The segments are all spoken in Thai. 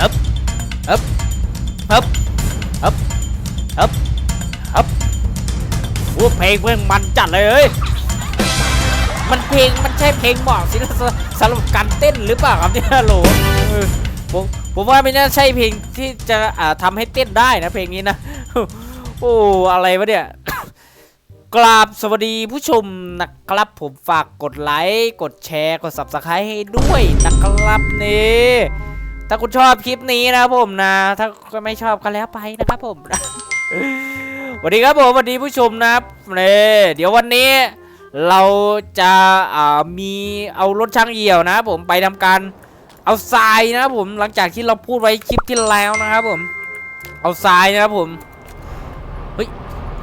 ฮึบฮึบฮึบฮึบฮึบฮึบโอ้เพลงเพื่อนมันจัดเลยเอ้ยมันเพลงมันใช่เพลงเหมาะสิสำหรับการเต้นหรือเปล่าครับเนี่ยโหลผมผมว่าไม่น่าใช่เพลงที่จะอ่าทำให้เต้นได้นะเพลงนี้นะโอ้อะไรวะเนี่ยกราบสวัสดีผู้ชมนะครับผมฝากกดไลค์ กดแชร์ กด subscribe ให้ด้วยนะครับนี่ ถ้าคุณชอบคลิปนี้นะครับผมนะ ถ้าไม่ชอบก็แล้วไปนะครับผมสวัสดีครับผมสวัสดีผู้ชมนะครับนี่เดี๋ยววันนี้เราจะมีเอารถช่างเหี่ยวนะผมไปทำการเอาทรายนะครับผมหลังจากที่เราพูดไว้คลิปที่แล้วนะครับผม เอาทรายนะครับผม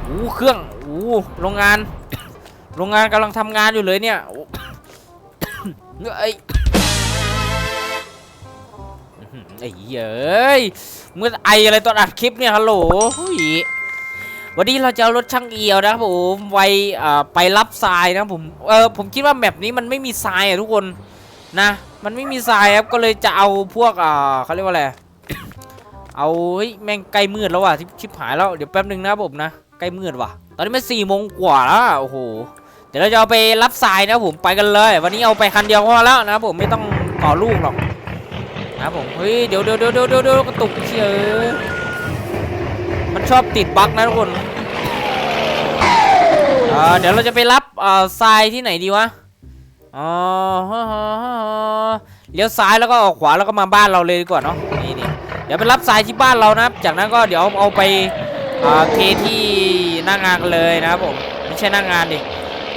โอ้เครื่องโอ้โรงงาน โรงงานกำลังทำงานอยู่เลยเนี่ยโอ้ไอ้ยอื้อหือ ไอ้เย้ยเมึงไออะไรตอนอัดคลิปเนี่ยฮัลโหลวันนี้เราจะเอารถช่างเอียวนะครับผมไวไปรับทรายนะผมเออผมคิดว่าแมปนี้มันไม่มีทรายอะทุกคนนะ มันไม่มีทรายครับก็เลยจะเอาพวกอ่าเขาเรียกว่าอะไรเอาเฮ้ยแม่งใกล้มืดแล้วว่ะที่ชิบหายแล้วเดี๋ยวแป๊บนึงนะผมนะใกล้มืดว่ะ ตอนนี้มันสี่โมงกว่าแล้วโอ้โหเดี๋ยวเราจะเอาไปรับทรายนะผมไปกันเลย วันนี้เอาไปคันเดียวพอแล้วนะผมไม่ต้องต่อลูกหรอก นะครับผมเฮ้ยเดี๋ยวเดี๋ยวเดี๋ยวเดี๋ยวเดี๋ยวกระตุกเชียมันชอบติดบั๊กนะทุกคนเดี๋ยวเราจะไปรับทรายที่ไหนดีวะอ๋อเลี้ยวซ้ายแล้วก็ออกขวาแล้วก็มาบ้านเราเลยดีกว่าเนาะนี่นี่เดี๋ยวไปรับทรายที่บ้านเรานะครับ จากนั้นก็เดี๋ยวเอาไปเทที่หน้างานกันเลยนะครับผมไม่ใช่หน้างานดิ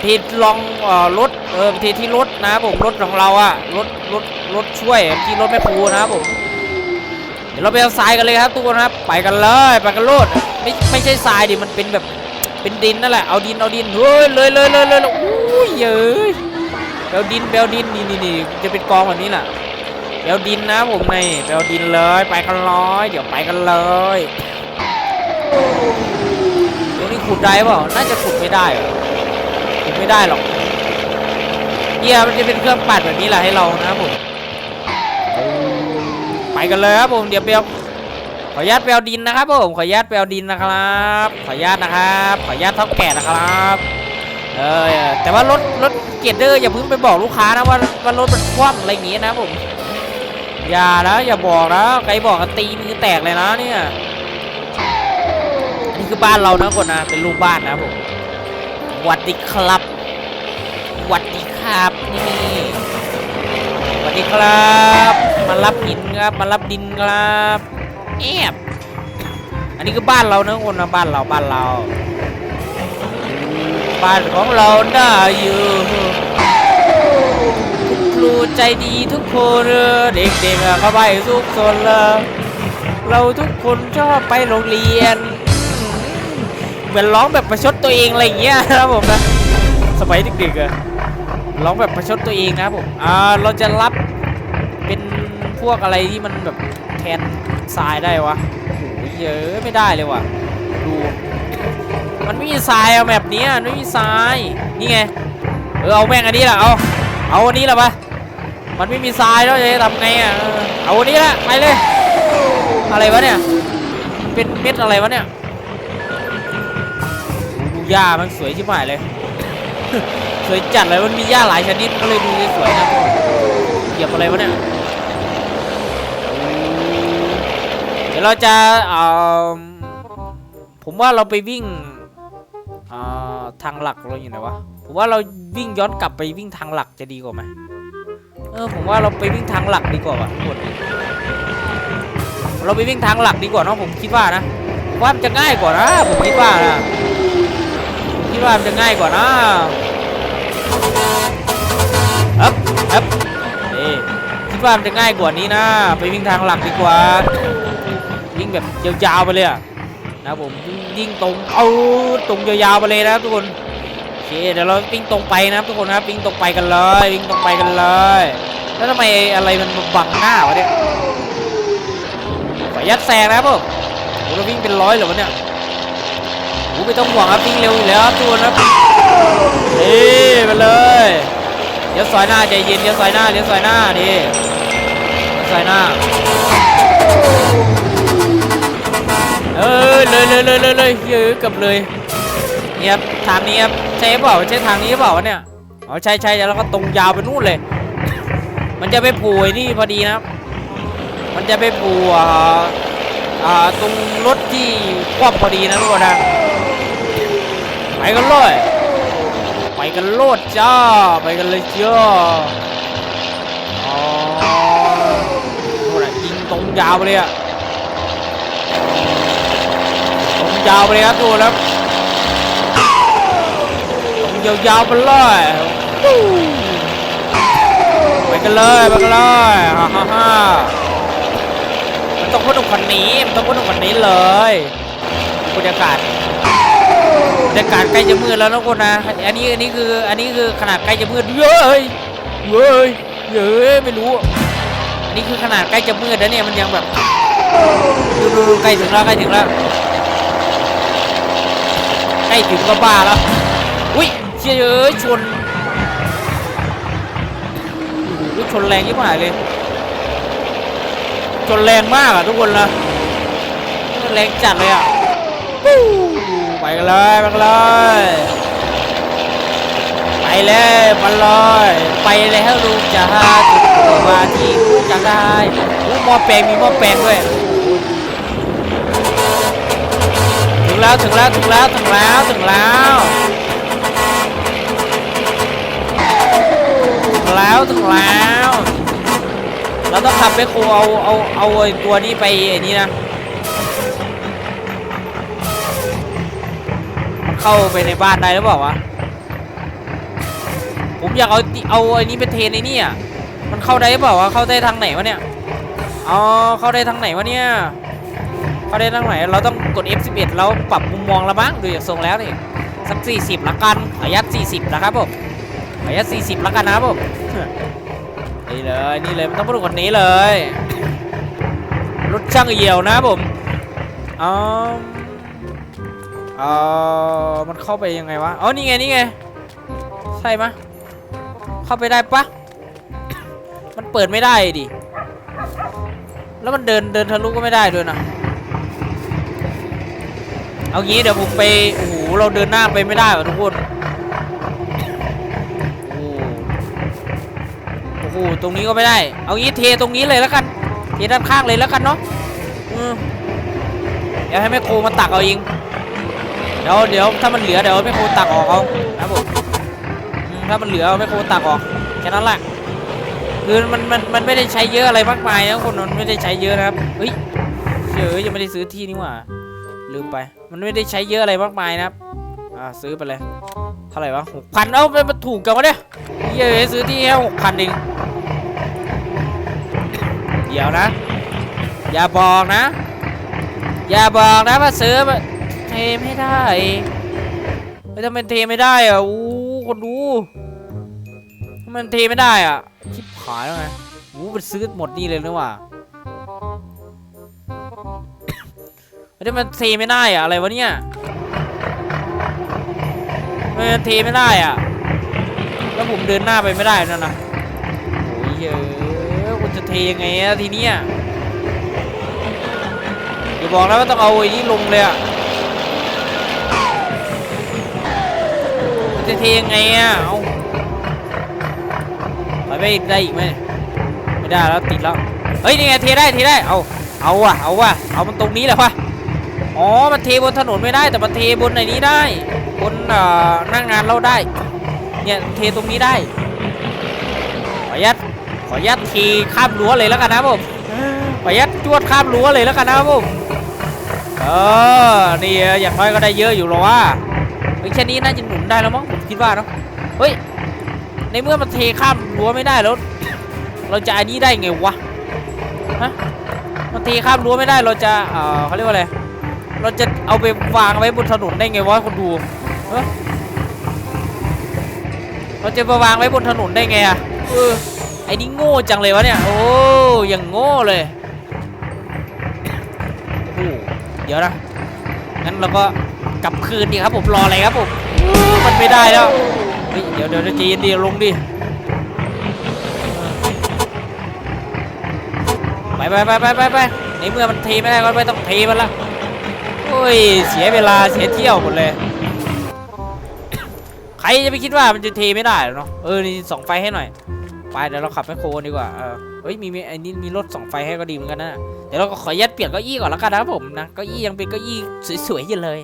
ทีลองเอ่อรถเออเทที่รถนะผมรถของเราอะรถรถรถช่วยที่รถแม่ครูนะผมเดี๋ยวเราไปเอาทรายกันเลยครับทุกคนครับไปกันเลยไปกันโลดไม่ไม่ใช่ทรายดิมันเป็นแบบเป็นดินนั่นแหละเอาดินเอาดินเฮ้ยเลยเลยเลยเลยเลยอุ้ยเย้ยเบลดินเบลดินนี่นี่นี่จะเป็นกองแบบนี้แหละเดี๋ยวดินนะผมในเอาดินเลยไปกันร้อยเดี๋ยวไปกันเลยตรงนี้ขุดได้เปล่าน่าจะขุดไม่ได้ ไม่ได้หรอกเกียร์มันจะเป็นเครื่องปั่นแบบนี้แหละให้เรานะครับผมไปกันเลยครับผมเดี๋ยวไปเอาขออนุญาตไปเอาดินนะครับผมขออนุญาตไปเอาดินนะครับ ขออนุญาตนะครับ ขออนุญาตเท่าแก่นะครับเออแต่ว่ารถรถเกียร์เดอร์อย่าเพิ่งไปบอกลูกค้านะว่าว่ารถมันคว่ำอะไรอย่างงี้นะผมอย่านะอย่าบอกนะใครบอกกันตีมือแตกเลยนะเนี่ยนนี้คือบ้านเรานะคนนะเป็นรูปบ้านนะผม วัดดีครับหวัดดีครับนี่หวัดดีครับ มารับหินครับ มารับดินครับแอบอันนี้คือบ้านเรานะคนนะบ้านเราบ้านเรา บ้านของเราได้อยู่ครูใจดีทุกคนเออเด็กๆเข้าไปสุกซนเราทุกคนชอบไปโรงเรียน เหมือนร้องแบบประชดตัวเองอะไรอย่างเงี้ยครับผมนะสมัยเด็กๆอะร้องแบบประชดตัวเองนะครับผมอ่าเราจะรับเป็นพวกอะไรที่มันแบบแทนทรายได้วะโอ้ยเยอะไม่ได้เลยว่ะดูมันไม่มีทรายอาแบบนี้มันไม่มีทรายนี่ไงเออเอาแม่งอันนี้แหละเอาเอาอันนี้แหละปะมันไม่มีทรายแล้วจะทำไงอะเอาอันนี้ละไปเลยอะไรวะเนี่ยเป็นเม็ดอะไรวะเนี่ย หญ้ามันสวยชิบหายเลย สวยจัดเลยมันมีหญ้าหลายชนิดก็เลยดูสวยนะเหยียบอะไรวะเนี่ยเดี๋ยวเราจะเออผมว่าเราไปวิ่งอ่าทางหลักเราอยู่ไหนวะผมว่าเราวิ่งย้อนกลับไปวิ่งทางหลักจะดีกว่าไหมเออผมว่าเราไปวิ่งทางหลักดีกว่าว่ะทุกคนเราไปวิ่งทางหลักดีกว่าเนาะผมคิดว่านะว่ามันจะง่ายกว่านะผมคิดว่านะ คิดว่ามันจะง่ายกว่านะอ๊บเอ๊บเอ๊คิดว่ามันจะง่ายกว่านี้นะ ไปวิ่งทางหลักดีกว่า วิ่งแบบยาวๆไปเลยอะนะผมยิ่งตรงเอาตรงยาวๆไปเลยนะทุกคนโอเคเดี๋ยวเราวิ่งตรงไปนะครับทุกคนนะครับวิ่งตรงไปกันเลยวิ่งตรงไปกันเลย แล้วทำไมอะไรมันบังหน้าวะเนี่ยขอยัดแซงนะครับผมโอ้เราวิ่งเป็นร้อยเหรอวะเนี่ย โอ้ไม่ต้องห่วงครับวิ่งเร็วอยู่แล้วครับทุกคนครับนี่ไปเลยเลี้ยวซอยหน้าใจเย็นเลี้ยวซอยหน้าเลี้ยวซอยหน้าดิเลี้ยวซอยหน้ายเลยเลยเลยเลยเลยเยอะเกับเลยเนี่ยทางนี้ครับใช่เปล่าใช่ทางนี้เปล่าเนี่ยอ๋อใช่ใช่แล้วก็ตรงยาวไปนู่นเลย มันจะไปผล่ไอ้นี่พอดีนะครับ มันจะไปผล่อ่าอ่าตรงรถที่คว่ำพอดีนะทุกคนนะ ไปกันเลยไปกันโลดจ้า ไปกันเลยเจ้าอ๋อโน่นน่ะยิงตรงยาวไปเลยอะผมยาวไปเลยครับดูแล้วผมยาวๆไปเลยไปกันเลยไปกันเลยฮ่าฮ่าฮ่ามันต้องพ่นตรงคันนี้มันต้องพ่นตรงคันนี้เลยบรรยากาศ รยากาศใกล้จะมืดแล้วนะคนนะอันนี้อันนี้คืออันนี้คือขนาดใกล้จะมืดเย้ยเย้ยเย้ยไม่รู้อันนี้คือขนาดใกล้จะมืดแล้วเนี่ยมันยังแบบดูดูใกล้ถึงแล้วใกล้ถึงแล้วใกล้ถึงก็บ้าแล้วอุ้ยเชี่ยเอ้ยชนโอ้โหชนแรงยิ่งกว่าเลยชนแรงมากอะทุกคนนะแรงจัดเลยอะ กันเลยไปกันเลยไปเลยมาเลยไปแล้วลูกจะหาจุดตัวว่าที่ลูกจะได้หม้อแปลงมีหม้อแปลงด้วยถึงแล้วถึงแล้วถึงแล้วถึงแล้วถึงแล้วถึงแล้วถึงแล้วเราต้องขับไปโคเอาเอาเอาไอ้ตัวนี้ไปไอ้นี่นะ เข้าไปในบ้านได้หรือเปล่าวะ ผมอยากเอาเอาไอ้นี้ไปเทในนี่อะมันเข้าได้หรือเปล่าวะ เข้าได้ทางไหนวะเนี่ย อ๋อ เข้าได้ทางไหนวะเนี่ย เข้าได้ตั้งไหน เราต้องกด F11 แล้วปรับมุมมองละบ้างดูจากทรงแล้วนี่สัก40ละกันขออนุญาต40นะครับผมขออนุญาต40ละกันนะครับผมนี่เลยนี่เลยมันต้องพูดกดนี้เลยรถช่างเหี่ยวนะผมอ๋อ เออมันเข้าไปยังไงวะอ๋อนี่ไงนี่ไงใช่ไหมเข้าไปได้ปะมันเปิดไม่ได้ดิแล้วมันเดินเดินทะลุก็ไม่ได้ด้วยนะเอางี้เดี๋ยวผมไปโอ้โหเราเดินหน้าไปไม่ได้ว่ะทุกคนโอ้โหโอ้โหตรงนี้ก็ไม่ได้ เอางี้เทตรงนี้เลยแล้วกันเทด้านข้างเลยแล้วกันเนาะอืมเดี๋ยวให้แม่โคมาตักเอาเอง เดี๋ยวเดี๋ยวถ้ามันเหลือเดี๋ยวแม่โคตักออกเอานะครับผมถ้ามันเหลือเอาแม่โคตักออกแค่นั้นแหละคือมันมันมันไม่ได้ใช้เยอะอะไรมากมายนะคนมันไม่ได้ใช้เยอะนะครับเฮ้ยเฉยยังไม่ได้ซื้อที่นี่หว่าลืมไป มันไม่ได้ใช้เยอะอะไรมากมายนะครับอ่าซื้อไปเลยเท่าไหร่วะหกพันเอ้ามันถูกกันวะเนี่ยเย้ยซื้อที่แค่หกพันเองเดี๋ยวนะ อย่าบอกนะ อย่าบอกนะว่าซื้อมา เทไม่ได้ไม่ทำไมเทไม่ได้อะอู้คนดูทำไมเทไม่ได้อะชิบหายแล้วไงอู้มันซื้อหมดนี่เลยนะว่ะไม่ได้มันเทไม่ได้อะอะไรวะเนี่ยทำไมมันเทไม่ได้อะแล้วผมเดินหน้าไปไม่ได้นั่นนะโอ้ยเยอะคุณจะเทยังไงอะทีเนี้ยอย่าบอกนะว่าต้องเอาไอ้นี้ลงเลยอะ เทยังไงอะเอาไปไม่ได้อีกไหมไม่ได้แล้วติดแล้วเฮ้ยนี่ไงเทได้เทได้เอาเอาว่ะเอาว่ะเอามันตรงนี้แหละวะอ๋อมันเทบนถนนไม่ได้แต่มันเทบนในนี้ได้ บนเอ่อนั่งงานเราได้เนี่ยเทตรงนี้ได้ ขออนุญาตขออนุญาตเทข้ามรั้วเลยแล้วกันนะผมขออนุญาตจวดข้ามรั้วเลยแล้วกันนะผมเออนี่อย่างน้อยก็ได้เยอะอยู่หรอวะเฮ้ยแค่นี้น่าจะหนุนได้แล้วมั้งผม คิดว่าเนาะเฮ้ย ในเมื่อมันเทข้ามรั้วไม่ได้แล้ว เราจะอันนี้ได้ไงวะฮะมันเทข้ามรั้วไม่ได้เราจะเออเขาเรียกว่าอะไรเราจะเอาไปวางไว้บนถนนได้ไงวะคนดูเอ้อเราจะไปวางไว้บนถนนได้ไงอะเออไอ้นี่โง่จังเลยวะเนี่ย โอ้ยังโง่เลยโอ้โหเดี๋ยวนะงั้นเราก็กลับคืนดีครับผมรออะไรครับผม มันไม่ได้แล้วเฮ้ยเดี๋ยวเดี๋ยวจเย็นดีลงดิไปไปไปไปไปไปในเมื่อมันเทไม่ได้ก็ไม่ต้องเทมันละโอ้อ้ยเสียเวลาเสียเที่ยวหมดเลย ใครจะไปคิดว่ามันจะเทไม่ได้หรอเนาะเออนี่สองไฟให้หน่อยไปเดี๋ยวเราขับแมคโครดีกว่าเออเฮ้ยมีมีไอ้นี่มีรถสองไฟให้ก็ดีเหมือนกันนะเดี๋ยวเราก็ขอยัดเปลี่ยนเก้าอี้ก่อนแล้วกันนะผมนะเก้าอี้ยังเป็นเก้าอี้สวยๆอยู่เลย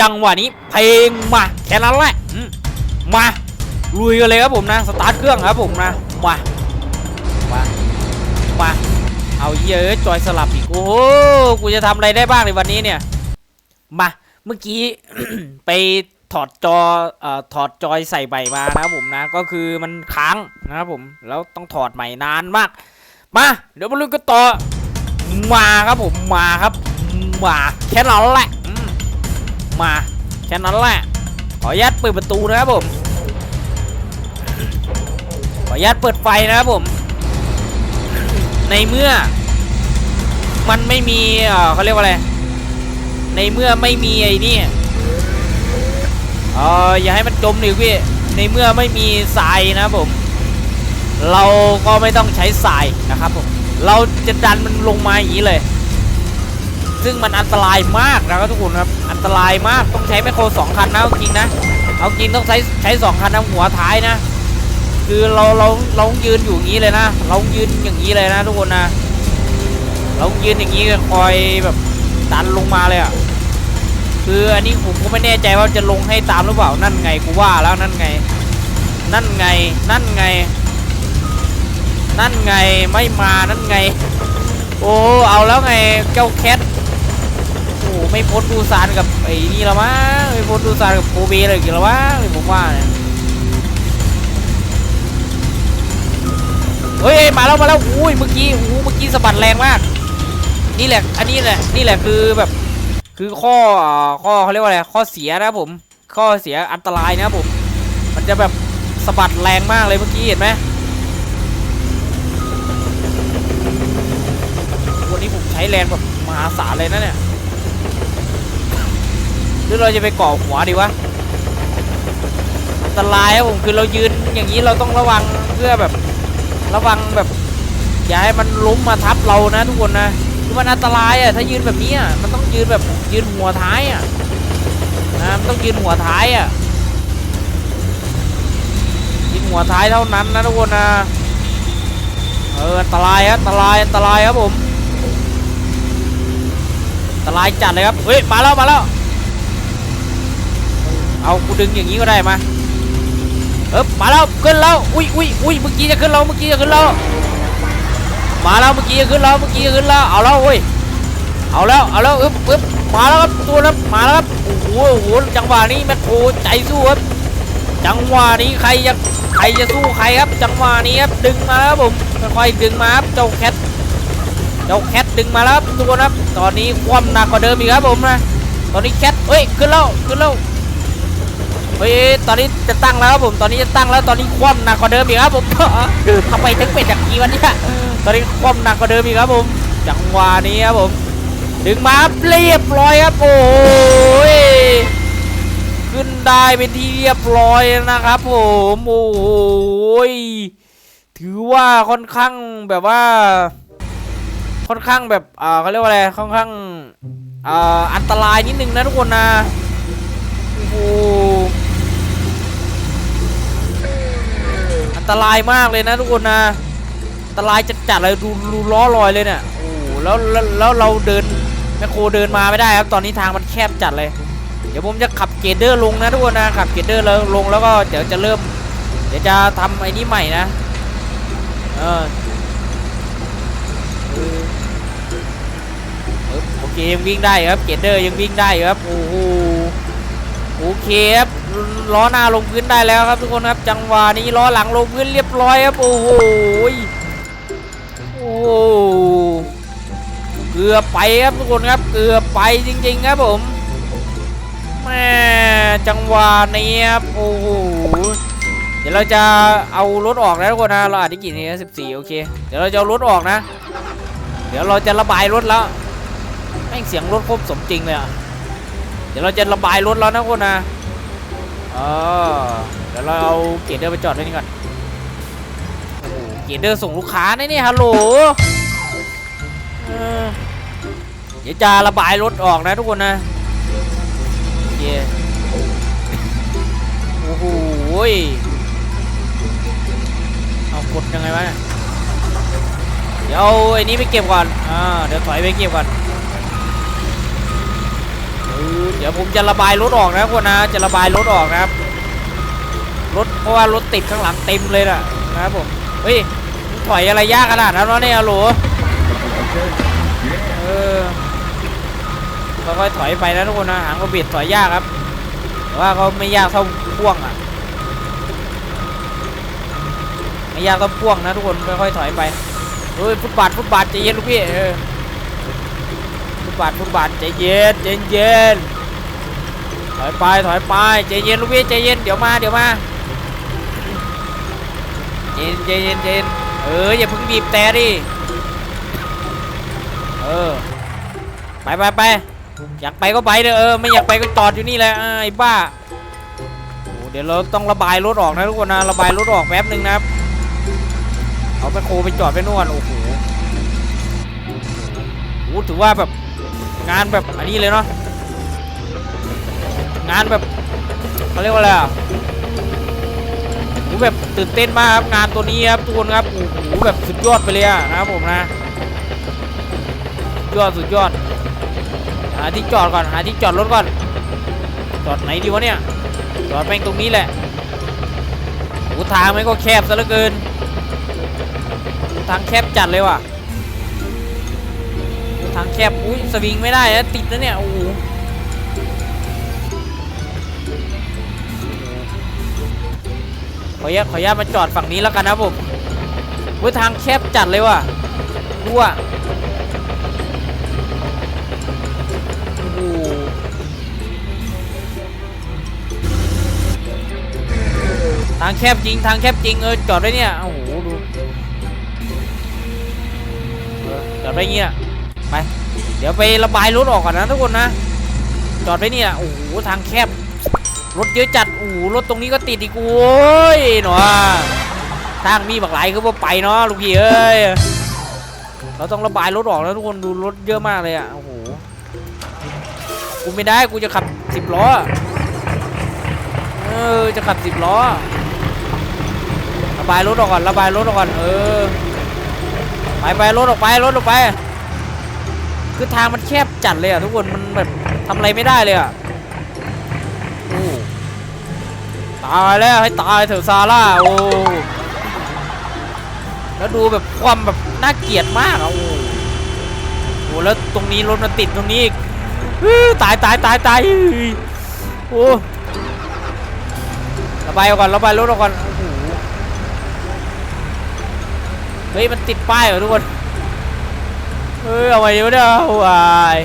จังหวะนี้เพลงมาแค่นั้นแหละมา ลุยกันเลยครับผมนะสตาร์ทเครื่องครับผมนะมามามาเอาเยอะจอยสลับอีกโอ้โหกูจะทำอะไรได้บ้างในวันนี้เนี่ยมาเมื่อกี้ไปถอดจอเอ่อถอดจอยใส่ใบมานะครับผมนะ ก็คือมันค้างนะครับผมแล้วต้องถอดใหม่นานมาก มาเดี๋ยวมาลุยกันต่อมาครับผมมาครับมาแค่นั้นแหละ มาแค่นั้นแหละ ขออนุญาตเปิดประตูนะครับผม ขออนุญาตเปิดไฟนะครับผม ในเมื่อ มันไม่มีเเขาเรียกว่าอะไร ในเมื่อไม่มีไอ้นี่เอออย่าให้มันจมดิพี่ ในเมื่อไม่มีทรายนะครับผม เราก็ไม่ต้องใช้ทรายนะครับผม เราจะดันมันลงมาอย่างนี้เลย ซึ่งมันอันตรายมากนะครับทุกคนครับ อันตรายมากต้องใช้แมคโครสองคันนะเอาจริงนะ เอาจริงต้องใช้ใช้สองคันนะหัวท้ายนะ คือเราเราเรายืนอยู่อย่างนี้เลยนะ เรายืนอย่างนี้เลยนะ ทุกคนนะ เรายืนอย่างนี้คอยแบบดันลงมาเลยอะ คืออันนี้ผมก็ไม่แน่ใจว่าจะลงให้ตามหรือเปล่า นั่นไงกูว่าแล้วนั่นไง นั่นไง นั่นไง นั่นไงไม่มานั่นไง โอ้เอาแล้วไงเจ้าแคท ไม่พ้นดูซานกับไอ้นี่ละมั้งไม่พ้นดูซานกับโคเบอะไรกี่ละมั้งผมว่าเนี่ยเฮ้ยมาแล้วมาแล้วอุ้ยเมื่อกี้อู้เมื่อกี้สะบัดแรงมาก นี่แหละ อันนี้แหละนี่แหละคือแบบ คือข้อข้อเขาเรียกว่าอะไรข้อเสียนะผม ข้อเสียอันตรายนะผม มันจะแบบสะบัดแรงมากเลยเมื่อกี้เห็นไหมวันนี้ผมใช้แรงแบบมหาศาลเลยนะเนี่ย หรือเราจะไปเกาะหัวดีวะอันตรายครับผมคือเรายืนอย่างนี้เราต้องระวังเพื่อแบบระวังแบบอย่าให้มันล้มมาทับเรานะทุกคนนะคือมันอันตรายอะถ้ายืนแบบนี้อะมันต้องยืนแบบยืนหัวท้ายอะนะมันต้องยืนหัวท้ายอะยืนหัวท้ายเท่านั้นนะทุกคนนะเอออันตรายครับอันตรายอันตรายครับผมอันตรายจัดเลยครับเฮ้ยมาแล้วมาแล้ว เอากูดึงอย่างนี้ก็ได้มาเอ๊บมาแล้วขึ้นแล้วอุ้ยอุ้ยอุ้ยเมื่อกี้จะขึ้นแล้วเมื่อกี้จะขึ้นแล้วมาแล้วเมื่อกี้จะขึ้นแล้วเมื่อกี้จะขึ้นแล้วเอาแล้วเว้ยเอาแล้วเอาแล้วอึ๊บอึ๊บมาแล้วครับตัวนั้นมาแล้วครับโอ้โหโอ้โหจังหวะนี้แมคโคใจสู้ครับจังหวะนี้ใครจะใครจะสู้ใครครับ จังหวะนี้ครับดึงมาครับผมค่อยๆดึงมาครับเจ้าแคทเจ้าแคทดึงมาแล้วครับทุกคนครับ ตอนนี้ความหนักกว่าเดิมอีกครับผมนะตอนนี้แคทเฮ้ยขึ้นแล้วขึ้นแล้ว เฮ้ยตอนนี้จะตั้งแล้วครับผมตอนนี้จะตั้งแล้วตอนนี้คว่ำหนักกว่าเดิมอีกครับผมทำไมถึงเป็นอย่างนี้วะเนี่ยตอนนี้คว่ำหนักกว่าเดิมอีกครับผมจังหวะนี้ครับผมดึงมาเรียบร้อยครับโอ้ยขึ้นได้เป็นที่เรียบร้อยนะครับผมโอ้ยถือว่าค่อนข้างแบบว่า ค่อนข้างแบบอ่าเขาเรียกว่าอะไรค่อนข้างอ่าอันตรายนิดนึงนะทุกคนนะ โอ้โห อัน ตรายมากเลยนะทุกคนนะอันตรายจัดๆเลยดูดูล้อลอยเลยเนี่ยโอ้โหแล้วแล้วแล้วเราเดินแมคโครเดินมาไม่ได้ครับตอนนี้ทางมันแคบจัดเลย เดี๋ยวผมจะขับเกดเดอร์ลงนะทุกคนนะขับเกดเดอร์แล้วลงแล้วก็เดี๋ยวจะเริ่ม เดี๋ยวจะทำไอ้นี่ใหม่นะเออเออเออโอเคยังวิ่งได้ครับเกดเดอร์ยังวิ่งได้ครับโอ้โห โอเคครับล้อหน้าลงพื้นได้แล้วครับทุกคนครับ จังหวะนี้ล้อหลังลงพื้นเรียบร้อยครับโอ้โหโอ้เกือบไปครับทุกคนครับ เกือบไปจริง ๆ ครับผมแม่จังหวะนี้ครับโอ้โหเดี๋ยวเราจะเอารถออกนะทุกคนนะเราอาจจะกี่นาทีสิบสี่โอเคเดี๋ยวเราจะเอารถออกนะ เดี๋ยวเราจะระบายรถแล้วแม่งเสียงรถครบสมจริงเลยอะ ดี๋ยวเราจะระบายรถแล้วนะคนนะเออเดี๋ยวเราเอาเกียร์เดอร์ไปจอดไว้นี่ก่อนโอ้โหเกียร์เดอร์ส่งลูกค้านะนี่ฮัลโหลเดี๋ยวจะระบายรถออกนะทุกคนนะโอเคโอ้โหเอากดยังไงวะเนี่ยเดี๋ยวเอาไอ้นี้ไปเก็บก่อนอ่าเดี๋ยวถอยไปเก็บก่อน เอเดี๋ยวผมจะระบายรถออกนะทุกคนนะ จะระบายรถออกนะครับ รถเพราะว่ารถติดข้างหลังเต็มเลยน่ะนะครับผม เฮ้ยถอยอะไรยากขนาดนั้นวะเนี่ยฮัลโหลเออค่อยๆถอยไปนะทุกคนนะหางกระบิดถอยยากครับ แต่ว่าเขาไม่ยากเท่าพ่วงอะ ไม่ยากเท่าพ่วงนะทุกคนค่อยๆถอยไปเฮ้ยฟุตบาทฟุตบาทใจเย็นลูกพี่เออ บาทฟุตบาทใจเย็นใจเย็นถอยไปถอยไปใจเย็นลูกพี่ใจเย็นเดี๋ยวมาเดี๋ยวมาเย็นเย็นเย็นเย็นเอออย่าเพิ่งบีบแต่ดิเออไปไปไปอยากไปก็ไปเด้อเออไม่อยากไปก็จอดอยู่นี่แหละไอ้บ้าโอ้เดี๋ยวเราต้องระบายรถออกนะทุกคนนะระบายรถออกแป๊บหนึ่งนะครับเอาไปโคไปจอดไปนวดโอ้โหโอ้โหถือว่าแบบ งานแบบอันนี้เลยเนาะงานแบบเขาเรียกว่าอะไรอะผมแบบตื่นเต้นมากครับงานตัวนี้ครับทุกคนครับโอ้โหแบบสุดยอดไปเลยอะนะครับผมนะยอดสุดยอดหาที่จอดก่อนหาที่จอดรถก่อนจอดไหนดีวะเนี่ยจอดแม่งตรงนี้แหละโอ้ทางมันก็แคบซะเหลือเกินทางแคบจัดเลยว่ะ ทางแคบอุ้ยสวิงไม่ได้นะติดนะเนี่ยโอ้โหขออนุญาตขออนุญาตมาจอดฝั่งนี้แล้วกันนะผมว่าทางแคบจัดเลยว่ะดูอะโอ้โหทางแคบจริงทางแคบจริงเออจอดได้เนี่ยโอ้โหดูจอดได้เงี้ย เดี๋ยวไประบายรถออกก่อนนะทุกคนนะ จอดได้เนี่ยโอ้โหทางแคบ รถเยอะจัดโอ้โหรถตรงนี้ก็ติดอีกโอ้ยหนอทางมีบักไหลก็ว่าไปเนาะลูกพี่เอ้ยเราต้องระบายรถออกแล้วทุกคนดูรถเยอะมากเลยอะโอ้โหกูไม่ได้กูจะขับสิบล้อเออจะขับสิบล้อระบายรถออกก่อนระบายรถออกก่อนเออไปไปรถออกไปรถออกไป คือทางมันแคบจัดเลยอะทุกคนมันแบบทำอะไรไม่ได้เลยอะอตายแล้วให้ตายเถอะซาร่าโอ้แล้วดูแบบความแบบน่าเกลียดมากอะโอ้โหแล้วตรงนี้รถมันติดตรงนี้อีกตายตายตายตายโอ้ระบายออกก่อนระบายรถออกก่อนโอ้โหเฮ้ยมันติดป้ายเหรอทุกคน เฮ้ยเอาไว้เดี๋ยวเดี๋ยววาย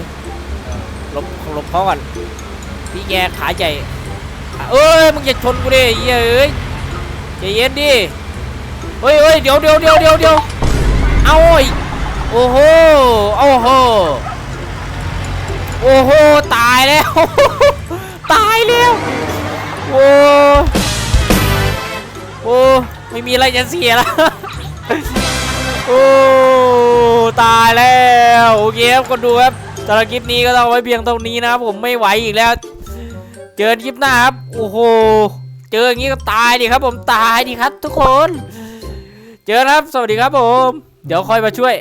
หลบหลบเขาก่อนพี่แกขาใหญ่เอ้ยมึงอย่าชนกูดิเหี้ยเอ้ยใจเย็นดิเฮ้ยเฮ้ยเดี๋ยวเดี๋ยวเดี๋ยวเดี๋ยวเดี๋ยวเอาไอ้โอ้โหโอ้โหโอ้โหตายแล้วตายแล้วโอ้โอ้ไม่มีอะไรจะเสียแล้ว โอ้ตายแล้วโอเคครับคนดูครับสำหรับคลิปนี้ก็ต้องไว้เพียงเท่านี้นะครับผมไม่ไหวอีกแล้ว เจอคลิปหน้าครับโอ้โหเจออย่างนี้ก็ตายดิครับผมตายดิครับ ทุกคน เจอครับสวัสดีครับผม เดี๋ยวคอยมาช่วย